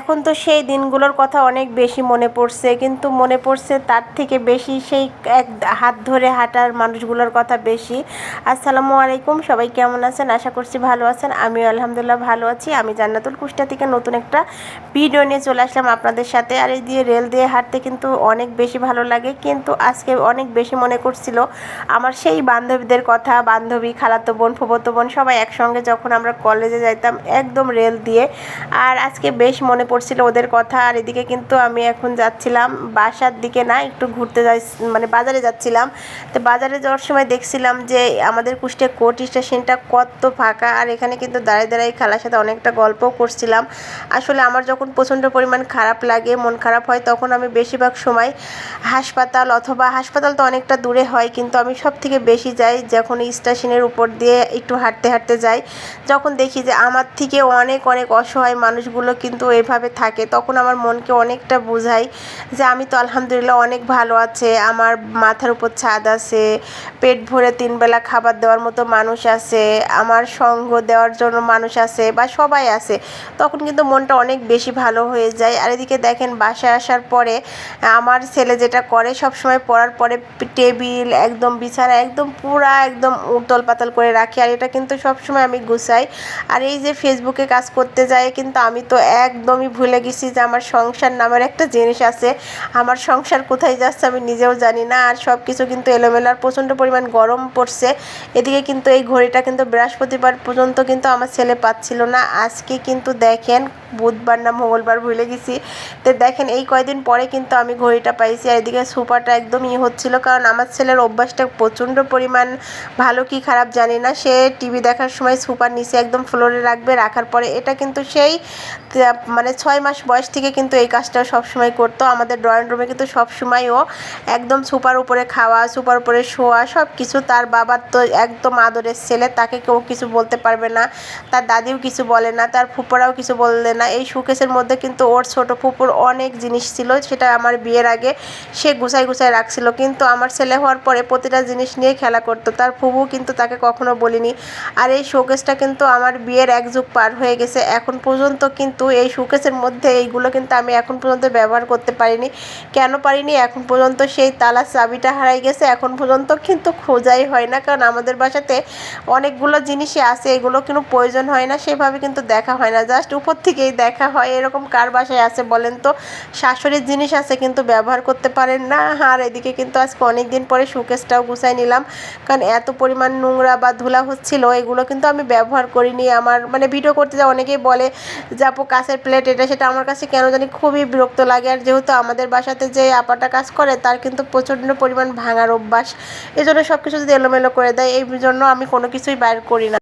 এখন তো সেই দিনগুলোর কথা অনেক বেশি মনে পড়ছে, কিন্তু মনে পড়ছে তার থেকে বেশি সেই এক হাত ধরে হাঁটার মানুষগুলোর কথা বেশি। আসসালামু আলাইকুম, সবাই কেমন আছেন? আশা করছি ভালো আছেন। আমিও আলহামদুলিল্লাহ ভালো আছি। আমি জান্নাতুল কুষ্টা থেকে নতুন একটা ভিডিও নিয়ে চলে আসলাম আপনাদের সাথে। আর এই দিয়ে রেল দিয়ে হাঁটতে কিন্তু অনেক বেশি ভালো লাগে, কিন্তু আজকে অনেক বেশি মনে করছিল আমার সেই বান্ধবীদের কথা, বান্ধবী, খালাতো বোন ফুবতো বোন সবাই একসঙ্গে যখন আমরা কলেজে যাইতাম একদম রেল দিয়ে। আর আজকে বেশ মনে পড়ছিল ওদের কথা, আর এদিকে কিন্তু আমি এখন যাচ্ছিলাম বাসার দিকে না, একটু ঘুরতে যাই মানে বাজারে যাচ্ছিলাম। তো বাজারে যাওয়ার সময় দেখছিলাম যে আমাদের কুষ্টিয়া কোর্ট স্টেশনটা কত ফাঁকা, আর এখানে কিন্তু দাঁড়িয়ে দাঁড়িয়ে খালার সাথে অনেকটা গল্পও করছিলাম। আসলে আমার যখন প্রচণ্ড পরিমাণ খারাপ লাগে, মন খারাপ হয়, তখন আমি বেশিরভাগ সময় হাসপাতাল অথবা হাসপাতাল তো অনেকটা দূরে হয়, কিন্তু আমি সব থেকে বেশি যাই যখন স্টেশনের উপর দিয়ে একটু হাঁটতে হাঁটতে যাই। যখন দেখি যে আমার থেকে অনেক অনেক অসহায় মানুষগুলো কিন্তু এভাবে থাকে, তখন আমার মনকে অনেকটা বোঝাই যে আমি তো আলহামদুলিল্লাহ অনেক ভালো আছে, আমার মাথার উপর ছাদ আছে, পেট ভরে তিনবেলা খাবার দেওয়ার মতো মানুষ আছে, আমার সঙ্গ দেওয়ার জন্য মানুষ আছে বা সবাই আছে, তখন কিন্তু মনটা অনেক বেশি ভালো হয়ে যায়। আর এদিকে দেখেন বাসায় আসার পরে আমার ছেলে যেটা করে সব সময় পড়ার পরে টেবিল, একদম বিছানা, একদম পুরা একদম উতল পাতল করে রাখি। আর এটা কিন্তু সবসময় আমি গুছাই। আর এই যে ফেসবুকে কাজ করতে যাই, কিন্তু আমি তো একদমই ভুলে গেছি যে আমার সংসার নামের একটা জিনিস আছে। আমার সংসার কোথায় যাচ্ছে আমি নিজেও জানি না। আর সব কিছু কিন্তু এলোমেলো আর প্রচণ্ড পরিমাণ গরম পড়ছে। এদিকে কিন্তু এই ঘড়িটা কিন্তু বৃহস্পতিবার পর্যন্ত কিন্তু আমার ছেলে পাচ্ছিল না। আজকে কিন্তু দেখেন, বুধবার না মঙ্গলবার ভুলে গেছি। তো দেখেন, এই কয়দিন পরে কিন্তু আমি ঘড়িটা পাইছি। আর এদিকে সুপারটা একদম ই হচ্ছিল কারণ আমার ছেলের অভ্যাসটা প্রচণ্ড পরিমাণ ভালো কি খারাপ জানি না। সে টিভি দেখার সময় সুপার নিচে একদম ফ্লোরে রাখবে, রাখার পরে এটা কিন্তু সেই মানে ছয় মাস বয়স থেকে কিন্তু এই কাজটা সবসময় করতো। আমাদের ড্রয়িং রুমে কিন্তু সবসময় ও একদম সুপার উপরে খাওয়া সুপার উপরে শোয়া সব কিছু তার বাবার তো একদম আদরের ছেলে, তাকে কেউ কিছু বলতে পারবে না, তার দাদিও কিছু বলে না, তার ফুপরাও কিছু বললে না। এই শোকেসের মধ্যে কিন্তু ওর ছোট ফুপুর অনেক জিনিস ছিল, সেটা আমার বিয়ের আগে সে গুছাই গুছাই রাখছিল। কিন্তু আমার ছেলে হওয়ার পরে প্রতিটা জিনিস নিয়ে খেলা করতো। তার ফুবু কিন্তু তাকে কখনো বলিনি। আর এই শোকেসটা কিন্তু আমার বিয়ের এক যুগ পার হয়ে গেছে। এখন পর্যন্ত কিন্তু এই শোকেসের মধ্যে এইগুলো কিন্তু আমি এখন পর্যন্ত ব্যবহার করতে পারিনি। কেন পারিনি? এখন পর্যন্ত সেই তালা চাবিটা হারাই গেছে। এখন পর্যন্ত কিন্তু খোঁজাই হয় না। কারণ আমাদের বাসাতে অনেকগুলো জিনিসই আছে। এগুলো কিন্তু প্রয়োজন হয় না। সেভাবে কিন্তু দেখা হয় না। জাস্ট উপর থেকেই দেখা হয়। এরকম কার বাসায় আছে বলেন তো? শাশুড়ির জিনিস আছে কিন্তু ব্যবহার করতে পারেন না। আর এদিকে কিন্তু আজকে অনেক দিন পরে শোকেসটাও গুছাই নিলাম। কারণ এত পরিমাণ নোংরা বা ধুলা হচ্ছিল, এগুলো কিন্তু আমি ব্যবহার করিনি। আমার মানে ভিডিও করতে যা অনেকেই বলে যে আপু কাছের প্লেট এটা সেটা আমার কাছে কেন জানি খুবই বিরক্ত লাগে। আর যেহেতু আমাদের বাসাতে যে আপাটা কাজ করে, তার কিন্তু প্রচণ্ড পরিমাণ ভাঙার অভ্যাস। এই জন্য সব কিছু যদি এলোমেলো করে দেয়, এই জন্য আমি কোনো কিছুই বাইর করি না।